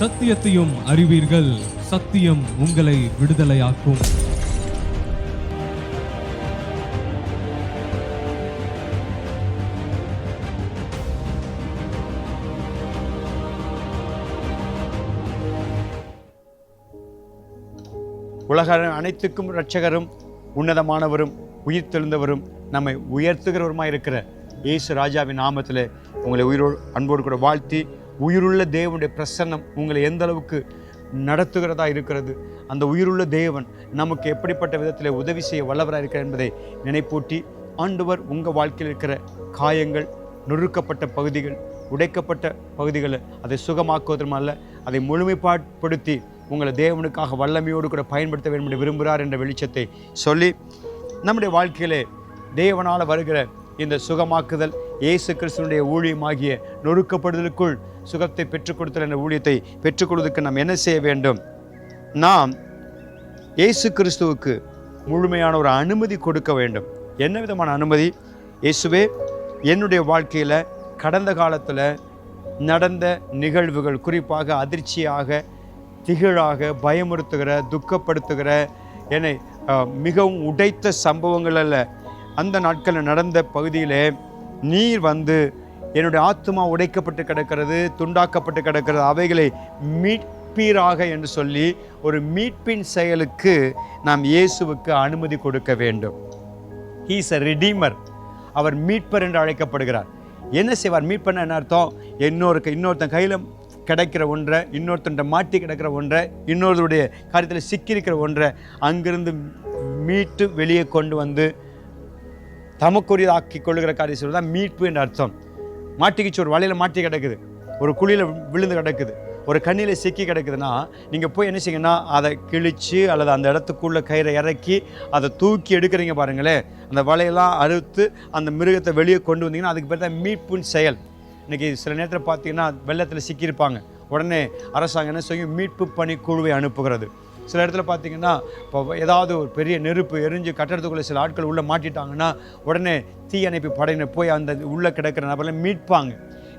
சத்தியத்தையும் அறிவீர்கள். சத்தியம் உங்களை விடுதலையாக்கும். உலக அனைத்துக்கும் இரட்சகரும் உன்னதமானவரும் உயிர் தெழுந்தவரும் நம்மை உயர்த்துகிறவருமாய் இருக்கிற இயேசு ராஜாவின் நாமத்தில் உங்களை உயிரோடு அன்போடு கூட வாழ்த்தி உயிருள்ள தேவனுடைய பிரசன்னம் உங்களை எந்த அளவுக்கு நடத்துகிறதா இருக்கிறது. அந்த உயிருள்ள தேவன் நமக்கு எப்படிப்பட்ட விதத்தில் உதவி செய்ய வல்லவராக இருக்கிறார் என்பதை நினைப்பூட்டி ஆண்டவர் உங்கள் வாழ்க்கையில் இருக்கிற காயங்கள் நொறுக்கப்பட்ட பகுதிகள் உடைக்கப்பட்ட பகுதிகளை அதை சுகமாக்குவதும் அல்ல அதை முழுமைப்பாடுபடுத்தி உங்களை தேவனுக்காக வல்லமையோடு கூட பயன்படுத்த வேண்டும் என்று விரும்புகிறார் என்ற வெளிச்சத்தை சொல்லி நம்முடைய வாழ்க்கையிலே தேவனால் வருகிற இந்த சுகமாக்குதல் இயேசு கிறிஸ்தனுடைய ஊழியமாகிய நொறுக்கப்படுதலுக்குள் சுகத்தை பெற்றுக் கொடுத்தல் என்ற ஊழியத்தை பெற்றுக் கொடுவதற்கு நாம் என்ன செய்ய வேண்டும்? நாம் இயேசு கிறிஸ்துவுக்கு முழுமையான ஒரு அனுமதி கொடுக்க வேண்டும். என்ன விதமான அனுமதி? இயேசுவே என்னுடைய வாழ்க்கையில் கடந்த காலத்தில் நடந்த நிகழ்வுகள் குறிப்பாக அதிர்ச்சியாக திகழாக பயமுறுத்துகிற துக்கப்படுத்துகிற என்னை மிகவும் உடைத்த சம்பவங்கள் அல்ல. அந்த நாட்களில் நடந்த பகுதியிலே நீர் வந்து என்னுடைய ஆத்மா உடைக்கப்பட்டு கிடக்கிறது துண்டாக்கப்பட்டு கிடக்கிறது. அவைகளை மீட்பீராக என்று சொல்லி ஒரு மீட்பின் செயலுக்கு நாம் இயேசுவுக்கு அனுமதி கொடுக்க வேண்டும். ஹீஸ் அ ரிடீமர் அவர் மீட்பர் என்று அழைக்கப்படுகிறார். என்ன செய்வார்? மீட்பர் என்ன அர்த்தம்? இன்னொருக்கு இன்னொருத்தன் கையில் கிடைக்கிற ஒன்றை இன்னொருத்தன் மாட்டி கிடக்கிற ஒன்றை இன்னொருடைய காரியத்தில் சிக்கியிருக்கிற ஒன்றை அங்கிருந்து மீட்டு வெளியே கொண்டு வந்து தமக்குரியதாக்கி கொள்ளுகிற காரியம் சொல்வது தான் மீட்பு என்ற அர்த்தம். மாட்டிக்கிச்சு ஒரு வலையில் மாட்டி கிடக்குது. ஒரு குழியில் விழுந்து கிடக்குது. ஒரு கண்ணியில் சிக்கி கிடக்குதுன்னா நீங்கள் போய் என்ன செய்யுங்கன்னா அதை கிழித்து அல்லது அந்த இடத்துக்குள்ளே கயிறை இறக்கி அதை தூக்கி எடுக்கிறீங்க பாருங்களேன். அந்த வலையெல்லாம் அறுத்து அந்த மிருகத்தை வெளியே கொண்டு வந்தீங்கன்னா அதுக்கு பேர் தான் மீட்புன் செயல். இன்றைக்கி சில நேரத்தில் பார்த்தீங்கன்னா வெள்ளத்தில் சிக்கியிருப்பாங்க. உடனே அரசாங்கம் என்ன செய்யும்? மீட்பு பணி குழுவை அனுப்புகிறது. சில இடத்துல பார்த்தீங்கன்னா இப்போ ஏதாவது ஒரு பெரிய நெருப்பு எரிஞ்சு கட்டடத்துக்குள்ளே சில ஆட்கள் உள்ளே மாட்டிட்டாங்கன்னா உடனே தீயணைப்பு படையினர் போய் அந்த உள்ளே கிடக்கிற நபர்களை மீட்பாங்க.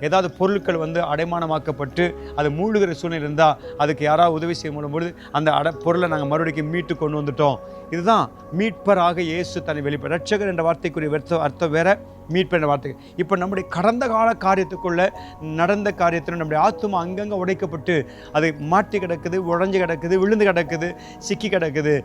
ஏதாவது பொருட்கள் வந்து அடைமானமாக்கப்பட்டு அது மூழ்கிற சூழ்நிலை இருந்தால் அதுக்கு யாராவது உதவி செய்ய முடியும்பொழுது அந்த அட பொருளை நாங்கள் மறுபடியும் மீட்டு கொண்டு வந்துட்டோம். இதுதான் மீட்பராக இயேசு தன்னை வெளிப்பட ரட்சகர் என்ற வார்த்தைக்குரிய அர்த்தம் அர்த்தம் வேற. மீட்பர் வார்த்தைகள். இப்போ நம்முடைய கடந்த கால காரியத்துக்குள்ளே நடந்த காரியத்தில் நம்முடைய ஆத்துமா அங்கங்கே உடைக்கப்பட்டு அது மாட்டி கிடக்குது உடைஞ்சு கிடக்குது விழுந்து கிடக்குது சிக்கி கிடக்குது.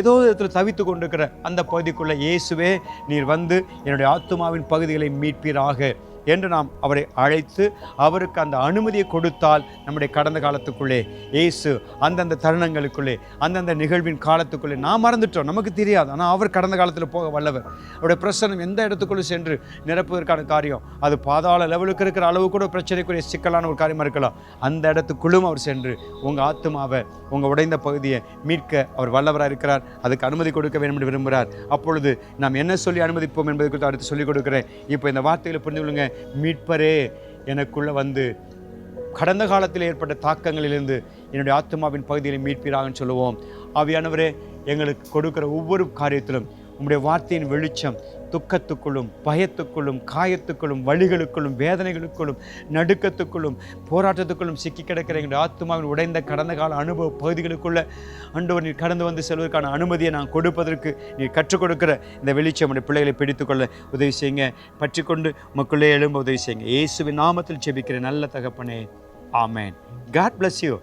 ஏதோ விதத்தில் தவித்து கொண்டிருக்கிற அந்த பகுதிக்குள்ளே இயேசுவே நீர் வந்து என்னுடைய ஆத்துமாவின் பகுதிகளை மீட்பீராக. என்று நாம் அவரை அழைத்து அவருக்கு அந்த அனுமதியை கொடுத்தால் நம்முடைய கடந்த காலத்துக்குள்ளே இயேசு அந்தந்த தருணங்களுக்குள்ளே அந்தந்த நிகழ்வின் காலத்துக்குள்ளே நாம் மறந்துட்டோம். நமக்கு தெரியாது. ஆனால் அவர் கடந்த காலத்தில் போக வல்லவர். அவருடைய பிரசனம் எந்த இடத்துக்குள்ளே சென்று நிரப்புவதற்கான காரியம்? அது பாதாள லெவலுக்கு இருக்கிற அளவு கூட பிரச்சனைக்குரிய சிக்கலான ஒரு காரியமாக இருக்கலாம். அந்த இடத்துக்குள்ளும் அவர் சென்று உங்கள் ஆத்மாவை உங்கள் உடைந்த பகுதியை மீட்க அவர் வல்லவராக இருக்கிறார். அதுக்கு அனுமதி கொடுக்க வேண்டும் என்று விரும்புகிறார். அப்பொழுது நாம் என்ன சொல்லி அனுமதிப்போம் என்பதை குறித்து அடுத்து சொல்லிக் கொடுக்குறேன். இப்போ இந்த வார்த்தைகளை புரிந்து கொள்ளுங்க. மீட்பரே எனக்குள்ள வந்து கடந்த காலத்தில் ஏற்பட்ட தாக்கங்களிலிருந்து என்னுடைய ஆத்மாவின் பகுதியில் மீட்பீராகன்னு சொல்லுவோம். ஆவியானவரே எங்களுக்கு கொடுக்குற ஒவ்வொரு காரியத்திலும் உம்முடைய வார்த்தையின் வெளிச்சம் துக்கத்துக்குள்ளும் பயத்துக்குள்ளும் காயத்துக்குள்ளும் வழிகளுக்குள்ளும் வேதனைகளுக்குள்ளும் நடுக்கத்துக்குள்ளும் போராட்டத்துக்குள்ளும் சிக்கி கிடக்கிற எங்களுடைய ஆத்மாவின் உடைந்த கடந்த கால அனுபவ பகுதிகளுக்குள்ள ஆண்டவர் நீர் கடந்து வந்து செல்வதற்கான அனுமதியை நான் கொடுப்பதற்கு நீர் கற்றுக் கொடுக்கிற இந்த வெளிச்சம் உடைய பிள்ளைகளை பிடித்துக்கொள்ள உதவி செய்யுங்க. பற்றிக்கொண்டு மக்களே எழும்ப உதவி செய்யுங்க. இயேசுவின் நாமத்தில் ஜெபிக்கிற நல்ல தகப்பனே. ஆமேன். God bless you